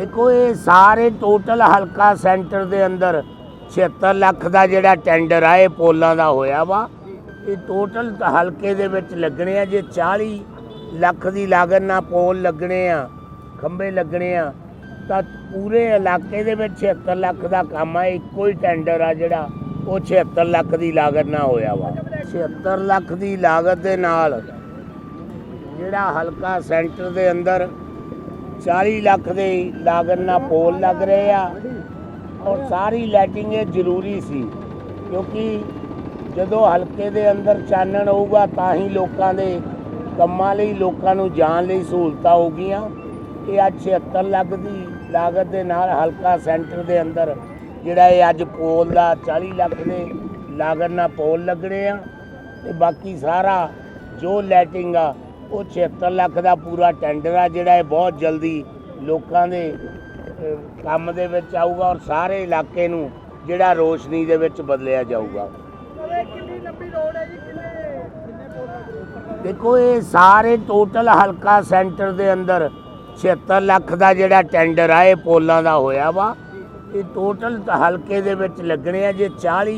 ਦੇਖੋ, ਇਹ ਸਾਰੇ ਟੋਟਲ ਹਲਕਾ ਸੈਂਟਰ ਦੇ ਅੰਦਰ 76 ਲੱਖ ਦਾ ਜਿਹੜਾ ਟੈਂਡਰ ਆ, ਇਹ ਪੋਲਾਂ ਦਾ ਹੋਇਆ ਵਾ। ਇਹ ਟੋਟਲ ਹਲਕੇ ਦੇ ਵਿੱਚ ਲੱਗਣੇ ਆ, ਜੇ 40 ਲੱਖ ਦੀ ਲਾਗਤ ਨਾਲ ਪੋਲ ਲੱਗਣੇ ਆ, ਖੰਭੇ ਲੱਗਣੇ ਆ, ਤਾਂ ਪੂਰੇ ਇਲਾਕੇ ਦੇ ਵਿੱਚ 76 ਲੱਖ ਦਾ ਕੰਮ ਆ, ਇੱਕੋ ਹੀ ਟੈਂਡਰ ਆ ਜਿਹੜਾ, ਉਹ 76 ਲੱਖ ਦੀ ਲਾਗਤ ਨਾਲ ਹੋਇਆ ਵਾ। 76 ਲੱਖ ਦੀ ਲਾਗਤ ਦੇ ਨਾਲ ਜਿਹੜਾ ਹਲਕਾ ਸੈਂਟਰ ਦੇ ਅੰਦਰ 40 ਲੱਖ ਦੇ ਲਾਗਤ ਨਾਲ ਪੋਲ ਲੱਗ ਰਹੇ ਆ। ਔਰ ਸਾਰੀ ਲਾਈਟਿੰਗ ਇਹ ਜ਼ਰੂਰੀ ਸੀ, ਕਿਉਂਕਿ ਜਦੋਂ ਹਲਕੇ ਦੇ ਅੰਦਰ ਚਾਨਣ ਹੋਊਗਾ ਤਾਂ ਹੀ ਲੋਕਾਂ ਦੇ ਕੰਮਾਂ ਲਈ, ਲੋਕਾਂ ਨੂੰ ਜਾਣ ਲਈ ਸਹੂਲਤਾਂ ਹੋਗੀਆਂ ਇਹ ਅੱਜ 76 ਲੱਖ ਦੀ ਲਾਗਤ ਦੇ ਨਾਲ ਹਲਕਾ ਸੈਂਟਰ ਦੇ ਅੰਦਰ ਜਿਹੜਾ ਇਹ ਅੱਜ ਪੋਲ ਦਾ 40 ਲੱਖ ਦੇ ਲਾਗਤ ਨਾਲ ਪੋਲ ਲੱਗਣੇ ਆ। ਤੇ ਬਾਕੀ ਸਾਰਾ ਜੋ ਲਾਈਟਿੰਗ ਆ ਉਹ 76 ਲੱਖ ਦਾ ਪੂਰਾ ਟੈਂਡਰ ਆ ਜਿਹੜਾ ਇਹ ਬਹੁਤ ਜਲਦੀ ਲੋਕਾਂ ਦੇ ਕੰਮ ਦੇ ਵਿੱਚ ਆਊਗਾ ਔਰ ਸਾਰੇ ਇਲਾਕੇ ਨੂੰ ਜਿਹੜਾ ਰੋਸ਼ਨੀ ਦੇ ਵਿੱਚ ਬਦਲਿਆ ਜਾਊਗਾ। ਦੇਖੋ ਇਹ ਸਾਰੇ ਟੋਟਲ ਹਲਕਾ ਸੈਂਟਰ ਦੇ ਅੰਦਰ 76 ਲੱਖ ਦਾ ਜਿਹੜਾ ਟੈਂਡਰ ਆ ਇਹ ਪੋਲਾਂ ਦਾ ਹੋਇਆ ਵਾ। ਇਹ ਟੋਟਲ ਹਲਕੇ ਦੇ ਵਿੱਚ ਲੱਗਣੇ ਆ ਜੇ 40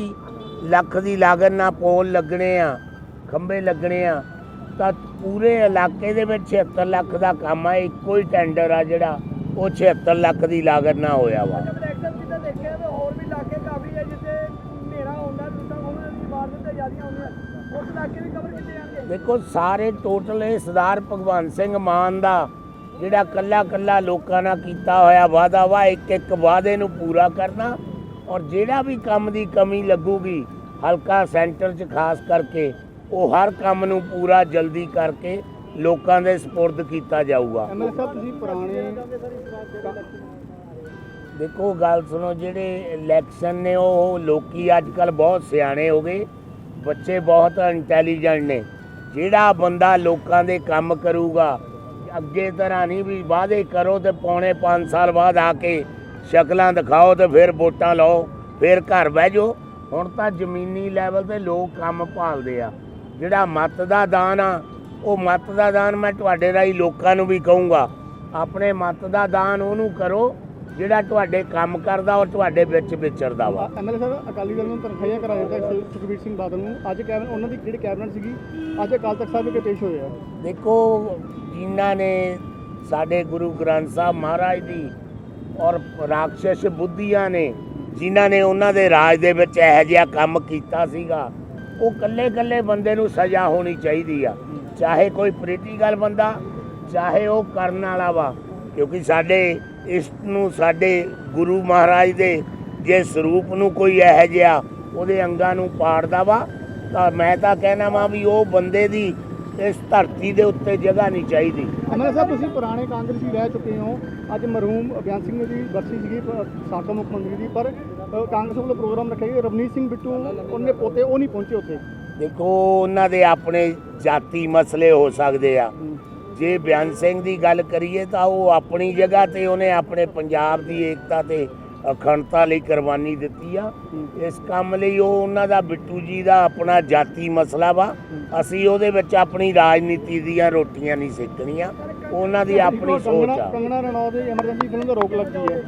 ਲੱਖ ਦੀ ਲਾਗਤ ਨਾਲ ਪੋਲ ਲੱਗਣੇ ਆ ਖੰਭੇ ਲੱਗਣੇ ਆ ਤਾਂ ਪੂਰੇ ਇਲਾਕੇ ਦੇ ਵਿੱਚ 76 ਲੱਖ ਦਾ ਕੰਮ ਆ ਇੱਕੋ ਹੀ ਟੈਂਡਰ ਆ ਜਿਹੜਾ ਉਹ 76 ਲੱਖ ਦੀ ਲਾਗਤ ਨਾਲ ਹੋਇਆ ਵਾ। ਦੇਖੋ ਸਾਰੇ ਟੋਟਲ ਇਹ ਸਰਦਾਰ ਭਗਵੰਤ ਸਿੰਘ ਮਾਨ ਦਾ ਜਿਹੜਾ ਕੱਲਾ ਕੱਲਾ ਲੋਕਾਂ ਨਾਲ ਕੀਤਾ ਹੋਇਆ ਵਾਅਦਾ ਵਾ ਇੱਕ ਇੱਕ ਵਾਅਦੇ ਨੂੰ ਪੂਰਾ ਕਰਨਾ ਔਰ ਜਿਹੜਾ ਵੀ ਕੰਮ ਦੀ ਕਮੀ ਲੱਗੂਗੀ ਹਲਕਾ ਸੈਂਟਰ 'ਚ ਖਾਸ ਕਰਕੇ ਉਹ ਹਰ ਕੰਮ ਨੂੰ ਪੂਰਾ ਜਲਦੀ ਕਰਕੇ ਲੋਕਾਂ ਦੇ ਸਪੁਰਦ ਕੀਤਾ ਜਾਊਗਾ। ਐਮਐਲਏ ਸਾਹਿਬ ਤੁਸੀਂ ਪੁਰਾਣੇ ਦੇਖੋ ਗੱਲ ਸੁਣੋ ਜਿਹੜੇ ਇਲੈਕਸ਼ਨ ਨੇ ਉਹ ਲੋਕੀ ਅੱਜ ਕੱਲ ਬਹੁਤ ਸਿਆਣੇ ਹੋ ਗਏ। ਬੱਚੇ ਬਹੁਤ ਇੰਟੈਲੀਜੈਂਟ ਨੇ। ਜਿਹੜਾ ਬੰਦਾ ਲੋਕਾਂ ਦੇ ਕੰਮ ਕਰੂਗਾ ਅੱਗੇ ਤਰ੍ਹਾਂ ਨਹੀਂ ਵੀ ਵਾਅਦੇ ਕਰੋ ਤੇ ਪੌਣੇ 5 ਸਾਲ ਬਾਅਦ ਆ ਕੇ ਸ਼ਕਲਾਂ ਦਿਖਾਓ ਤੇ ਫਿਰ ਵੋਟਾਂ ਲਓ ਫਿਰ ਘਰ ਬਹਿ ਜਾਓ। ਹੁਣ ਤਾਂ ਜ਼ਮੀਨੀ ਲੈਵਲ ਤੇ ਲੋਕ ਕੰਮ ਭਾਲਦੇ ਆ। ਜਿਹੜਾ ਮਤ ਦਾ ਦਾਨ ਆ ਉਹ ਮਤ ਦਾ ਦਾਨ ਮੈਂ ਤੁਹਾਡੇ ਰਾਹੀਂ ਲੋਕਾਂ ਨੂੰ ਵੀ ਕਹੂੰਗਾ। ਆਪਣੇ ਮਤ ਦਾ ਦਾਨ ਉਹਨੂੰ ਕਰੋ ਜਿਹੜਾ ਤੁਹਾਡੇ ਕੰਮ ਕਰਦਾ ਔਰ ਤੁਹਾਡੇ ਵਿੱਚ ਵਿਚਰਦਾ ਵਾ। ਐਮਐਲਏ ਸਾਹਿਬ ਅਕਾਲੀ ਦਲ ਨੂੰ ਤਨਖਾਹੀਆਂ ਕਰਾ ਦਿੱਤਾ ਸੁ- ਸੁਖਬੀਰ ਸਿੰਘ ਬਾਦਲ ਨੂੰ। ਅੱਜ ਕੈਬਨ ਉਹਨਾਂ ਦੀ ਜਿਹੜੀ ਕੈਬਨਿਟ ਸੀਗੀ ਅੱਜ ਅਕਾਲ ਤਖਤ ਸਾਹਿਬ ਵਿਖੇ ਪੇਸ਼ ਹੋਏ ਆ। ਦੇਖੋ ਜਿਨ੍ਹਾਂ ਨੇ ਸਾਡੇ ਗੁਰੂ ਗ੍ਰੰਥ ਸਾਹਿਬ ਮਹਾਰਾਜ ਦੀ ਔਰ ਰਾਖਸ਼ ਬੁੱਧੀਆਂ ਨੇ ਜਿਨ੍ਹਾਂ ਨੇ ਉਹਨਾਂ ਦੇ ਰਾਜ ਦੇ ਵਿੱਚ ਇਹੋ ਜਿਹਾ ਕੰਮ ਕੀਤਾ ਸੀਗਾ ਉਹ ਕੱਲੇ ਕੱਲੇ ਬੰਦੇ ਨੂੰ ਸਜ਼ਾ ਹੋਣੀ ਚਾਹੀਦੀ ਆ। ਚਾਹੇ ਕੋਈ ਪੋਲੀਟੀਕਲ ਬੰਦਾ, ਚਾਹੇ ਉਹ ਕਰਨ ਵਾਲਾ ਵਾ। ਕਿਉਂਕਿ ਸਾਡੇ ਇਸ ਨੂੰ ਸਾਡੇ ਗੁਰੂ ਮਹਾਰਾਜ ਦੇ ਜੇ ਸਰੂਪ ਨੂੰ ਕੋਈ ਇਹੋ ਜਿਹਾ ਉਹਦੇ ਅੰਗਾਂ ਨੂੰ ਪਾੜਦਾ ਵਾ, ਤਾਂ ਮੈਂ ਤਾਂ ਕਹਿਣਾ ਵਾ ਵੀ ਉਹ ਬੰਦੇ ਦੀ ਇਸ ਧਰਤੀ ਦੇ ਉੱਤੇ ਜਗ੍ਹਾ ਨਹੀਂ ਚਾਹੀਦੀ। ਐਮਐਲਏ ਸਾਹਿਬ, ਤੁਸੀਂ ਪੁਰਾਣੇ ਕਾਂਗਰਸੀ ਰਹਿ ਚੁੱਕੇ ਹੋ। ਅੱਜ ਮਰਹੂਮ ਬਿਆਨ ਸਿੰਘ ਦੀ ਬਰਸੀ ਸੀਗੀ ਪ- ਮੁੱਖ ਮੰਤਰੀ ਦੀ ਪਰ ਕਾਂਗਰਸ ਵੱਲੋਂ ਪ੍ਰੋਗਰਾਮ ਰੱਖਿਆ ਗਿਆ। ਰਵਨੀਤ ਸਿੰਘ ਬਿੱਟੂ ਉਹਨੇ ਪੋਤੇ ਉਹ ਨਹੀਂ ਪਹੁੰਚੇ ਉੱਥੇ। ਦੇਖੋ ਉਹਨਾਂ ਦੇ ਆਪਣੇ ਜਾਤੀ ਮਸਲੇ ਹੋ ਸਕਦੇ ਆ। ਜੇ ਬਿਆਨ ਸਿੰਘ ਦੀ ਗੱਲ ਕਰੀਏ ਤਾਂ ਉਹ ਆਪਣੀ ਜਗ੍ਹਾ ਤੇ ਉਹਨੇ ਆਪਣੇ ਪੰਜਾਬ ਦੀ ਏਕਤਾ ਤੇ ਅਖੰਡਤਾ ਲਈ ਕੁਰਬਾਨੀ ਦਿੱਤੀ ਆ। ਇਸ ਕੰਮ ਲਈ ਉਹ ਉਹਨਾਂ ਦਾ ਬਿੱਟੂ ਜੀ ਦਾ ਆਪਣਾ ਜਾਤੀ ਮਸਲਾ ਵਾ। ਅਸੀਂ ਉਹਦੇ ਵਿੱਚ ਆਪਣੀ ਰਾਜਨੀਤੀ ਦੀਆਂ ਰੋਟੀਆਂ ਨਹੀਂ ਸੇਕਣੀਆਂ। ਉਹਨਾਂ ਦੀ ਆਪਣੀ ਸੋਚ ਆ। ਕੰਗਣਾ ਰਣੌਤ ਦੀ ਐਮਰਜੈਂਸੀ ਫਿਲਮ ਦਾ ਰੋਕ ਲੱਗੀ ਹੈ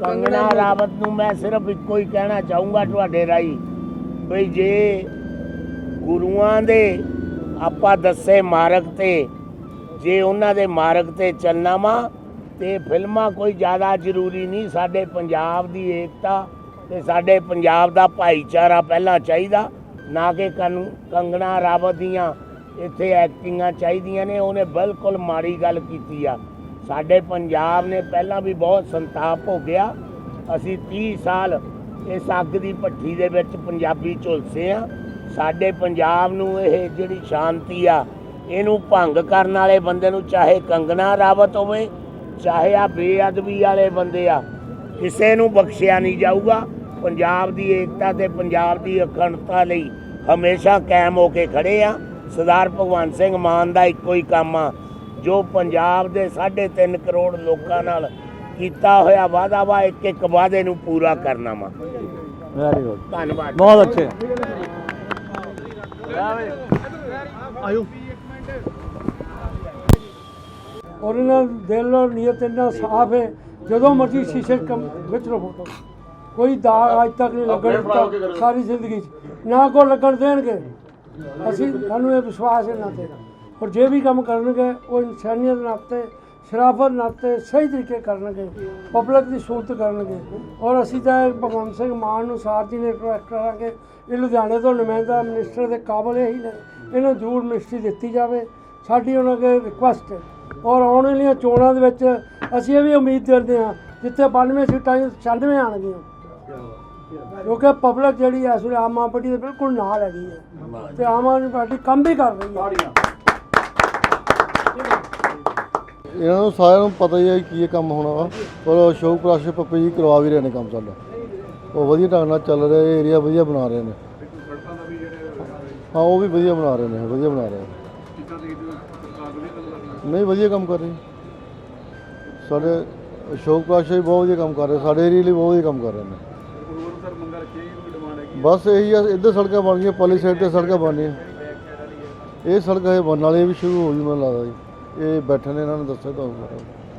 ਕੰਗਣਾ ਰਾਵਤ ਨੂੰ ਮੈਂ ਸਿਰਫ ਇੱਕੋ ਹੀ ਕਹਿਣਾ ਚਾਹੂੰਗਾ ਤੁਹਾਡੇ ਰਾਹੀਂ ਬਈ ਜੇ ਗੁਰੂਆਂ ਦੇ ਆਪਾਂ ਦੱਸੇ ਮਾਰਗ ਤੇ ਜੇ ਉਹਨਾਂ ਦੇ ਮਾਰਗ ਤੇ ਚੱਲਣਾ ਵਾ ਤੇ ਫਿਲਮਾਂ ਕੋਈ ਜ਼ਿਆਦਾ ਜ਼ਰੂਰੀ ਨਹੀਂ ਸਾਡੇ ਪੰਜਾਬ ਦੀ ਏਕਤਾ ਤੇ ਸਾਡੇ ਪੰਜਾਬ ਦਾ ਭਾਈਚਾਰਾ ਪਹਿਲਾਂ ਚਾਹੀਦਾ ਨਾ ਕਿ ਕੰਗਣਾ ਰਾਵਤ ਦੀਆਂ ਇੱਥੇ ਐਕਟਿੰਗਾਂ ਚਾਹੀਦੀਆਂ ਨੇ ਉਹਨੇ ਬਿਲਕੁਲ ਮਾੜੀ ਗੱਲ ਕੀਤੀ ਆ। ਸਾਡੇ ਪੰਜਾਬ ਨੇ ਪਹਿਲਾਂ ਵੀ ਬਹੁਤ ਸੰਤਾਪ ਭੋਗਿਆ। ਅਸੀਂ 30 ਸਾਲ ਇਸ ਅੱਗ ਦੀ ਭੱਠੀ ਦੇ ਵਿੱਚ ਪੰਜਾਬੀ ਝੁਲਸੇ ਆ। ਸਾਡੇ ਪੰਜਾਬ ਨੂੰ ਇਹ ਜਿਹੜੀ ਸ਼ਾਂਤੀ ਆ, ਇਹਨੂੰ ਭੰਗ ਕਰਨ ਵਾਲੇ ਬੰਦੇ ਨੂੰ ਚਾਹੇ ਕੰਗਨਾ ਰਾਵਤ ਹੋਵੇ, ਚਾਹੇ ਆ ਬੇਅਦਬੀ ਵਾਲੇ ਬੰਦੇ ਆ, ਕਿਸੇ ਨੂੰ ਬਖਸ਼ਿਆ ਨਹੀਂ ਜਾਊਗਾ। ਪੰਜਾਬ ਦੀ ਏਕਤਾ ਤੇ ਪੰਜਾਬ ਦੀ ਅਖੰਡਤਾ ਲਈ ਹਮੇਸ਼ਾ ਕਾਇਮ ਹੋ ਕੇ ਖੜੇ ਆ। ਸਰਦਾਰ ਭਗਵੰਤ ਸਿੰਘ ਮਾਨ ਦਾ ਇੱਕੋ ਹੀ ਕੰਮ ਆ ਜੋ ਪੰਜਾਬ ਦੇ 3.5 ਕਰੋੜ ਲੋਕਾਂ ਨਾਲ ਕੀਤਾ ਹੋਇਆ ਵਾਅਦਾ ਵਾ ਇੱਕ ਇੱਕ ਵਾਅਦੇ ਨੂੰ ਪੂਰਾ ਕਰਨਾ ਵਾ। ਵੈਰੀ ਗੁੱਡ ਧੰਨਵਾਦ। ਬਹੁਤ ਅੱਛੇ। ਆਇਓ। ਔਰ ਇਹਨਾਂ ਦਾ ਦਿਲ ਔਰ ਨੀਅਤ ਇੰਨਾ ਸਾਫ਼ ਹੈ ਜਦੋਂ ਮਰਜ਼ੀ ਸ਼ੀਸ਼ੇ ਕੰਮ ਵਿੱਚ ਕੋਈ ਦਾਗ ਅੱਜ ਤੱਕ ਨਹੀਂ ਲੱਗਣ ਦਿੱਤਾ ਸਾਰੀ ਜ਼ਿੰਦਗੀ 'ਚ। ਨਾ ਕੋ ਲੱਗਣ ਦੇਣਗੇ। ਅਸੀਂ ਸਾਨੂੰ ਇਹ ਵਿਸ਼ਵਾਸ ਹੈ ਇਹਨਾਂ ਤੇ ਔਰ ਜੇ ਵੀ ਕੰਮ ਕਰਨਗੇ, ਉਹ ਇਨਸਾਨੀਅਤ ਨਾਤੇ ਸ਼ਰਾਫਤ ਨਾਤੇ ਸਹੀ ਤਰੀਕੇ ਕਰਨਗੇ, ਪਬਲਿਕ ਦੀ ਸਹੂਲਤ ਕਰਨਗੇ। ਔਰ ਅਸੀਂ ਤਾਂ ਇਹ ਭਗਵੰਤ ਸਿੰਘ ਮਾਨ ਨੂੰ ਸਾਰਥੀ ਨੇ ਰਿਕੁਐਸਟ ਕਰਾਂਗੇ। ਇਹ ਲੁਧਿਆਣੇ ਤੋਂ ਨੁਮਾਇੰਦਾ ਮਿਨਿਸਟਰ ਦੇ ਕਾਬਲ ਇਹੀ ਨੇ। ਇਹਨੂੰ ਜ਼ਰੂਰ ਮਿਨਿਸਟਰੀ ਦਿੱਤੀ ਜਾਵੇ। ਸਾਡੀ ਉਹਨਾਂ ਦੇ ਰਿਕੁਐਸਟ ਹੈ। ਔਰ ਆਉਣ ਵਾਲੀਆਂ ਚੋਣਾਂ ਦੇ ਵਿੱਚ ਅਸੀਂ ਇਹ ਵੀ ਉਮੀਦ ਕਰਦੇ ਹਾਂ, ਜਿੱਥੇ 92 ਸੀਟਾਂ 96 ਆਣਗੀਆਂ ਕਿਉਂਕਿ ਪਬਲਿਕ ਜਿਹੜੀ ਹੈ, ਇਸ ਵੇਲੇ ਆਮ ਆਦਮੀ ਪਾਰਟੀ ਦੇ ਬਿਲਕੁਲ ਨਾਲ ਹੈਗੀ ਹੈ। ਤੇ ਆਮ ਆਦਮੀ ਪਾਰਟੀ ਕੰਮ ਵੀ ਕਰ ਰਹੀ ਹੈ। ਇਹਨਾਂ ਨੂੰ ਸਾਰਿਆਂ ਨੂੰ ਪਤਾ ਹੀ ਹੈ ਕੀ ਇਹ ਕੰਮ ਹੋਣਾ ਵਾ। ਪਰ ਅਸ਼ੋਕ ਪ੍ਰਾਸ਼ਰ ਪੱਪੇ ਜੀ ਕਰਵਾ ਵੀ ਰਹੇ ਨੇ ਕੰਮ ਸਾਡਾ। ਉਹ ਵਧੀਆ ਢੰਗ ਨਾਲ ਚੱਲ ਰਿਹਾ, ਇਹ ਏਰੀਆ ਵਧੀਆ ਬਣਾ ਰਹੇ ਨੇ। ਹਾਂ, ਉਹ ਵੀ ਵਧੀਆ ਬਣਾ ਰਹੇ ਨੇ, ਵਧੀਆ ਬਣਾ ਰਹੇ ਨੇ। ਨਹੀਂ, ਵਧੀਆ ਕੰਮ ਕਰ ਰਹੇ। ਸਾਡੇ ਅਸ਼ੋਕ ਪ੍ਰਾਸ਼ਰ ਵੀ ਬਹੁਤ ਵਧੀਆ ਕੰਮ ਕਰ ਰਹੇ, ਸਾਡੇ ਏਰੀਆ ਲਈ ਬਹੁਤ ਵਧੀਆ ਕੰਮ ਕਰ ਰਹੇ ਨੇ। ਬਸ ਇਹੀ ਆ, ਇੱਧਰ ਸੜਕਾਂ ਬਣ ਗਈਆਂ ਪਾਲੀ ਸਾਈਡ ਤੇ ਸੜਕਾਂ ਬਣਨੀਆਂ ਇਹ ਸੜਕਾਂ ਹੈ ਬਣਨ ਵਾਲੀ ਵੀ ਸ਼ੁਰੂ ਹੋ ਗਈ ਮੈਨੂੰ ਲੱਗਦਾ ਜੀ। ਇਹ ਬੈਠਣ ਨੇ ਇਹਨਾਂ ਨੂੰ ਦੱਸਿਆ ਤੁਹਾਨੂੰ